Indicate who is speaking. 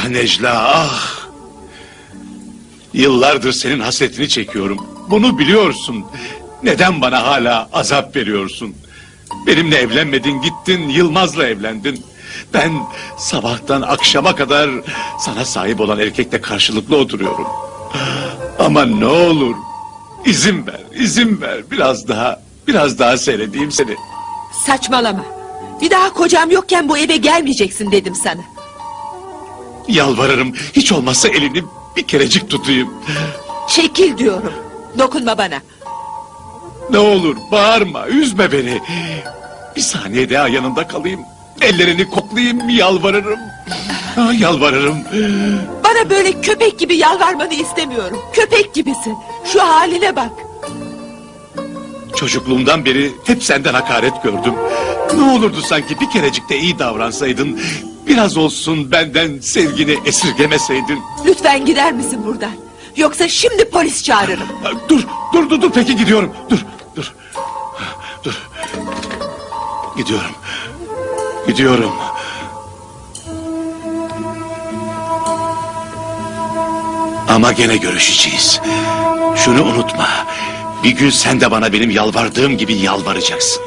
Speaker 1: Ah Necla ah. Yıllardır senin hasretini çekiyorum. Bunu biliyorsun. Neden bana hala azap veriyorsun? Benimle evlenmedin gittin Yılmaz'la evlendin. Ben sabahtan akşama kadar sana sahip olan erkekle karşılıklı oturuyorum. Ama ne olur izin ver, izin ver. Biraz daha, biraz daha seyredeyim seni.
Speaker 2: Saçmalama. Bir daha kocam yokken bu eve gelmeyeceksin dedim sana.
Speaker 1: Yalvarırım hiç olmazsa elini bir kerecik tutayım.
Speaker 2: Çekil diyorum. Dokunma bana.
Speaker 1: Ne olur bağırma, üzme beni. Bir saniye daha yanında kalayım. Ellerini koklayayım, yalvarırım. Yalvarırım.
Speaker 2: Bana böyle köpek gibi yalvarmanı istemiyorum. Köpek gibisin. Şu haline bak.
Speaker 1: Çocukluğumdan beri hep senden hakaret gördüm. Ne olurdu sanki bir kerecik de iyi davransaydın. Biraz olsun benden sevgini esirgemeseydin.
Speaker 2: Lütfen gider misin buradan? Yoksa şimdi polis çağırırım.
Speaker 1: Dur, dur, dur, dur. Peki gidiyorum. Dur, dur. Dur. Gidiyorum. Gidiyorum. Ama gene görüşeceğiz. Şunu unutma. Bir gün sen de bana benim yalvardığım gibi yalvaracaksın.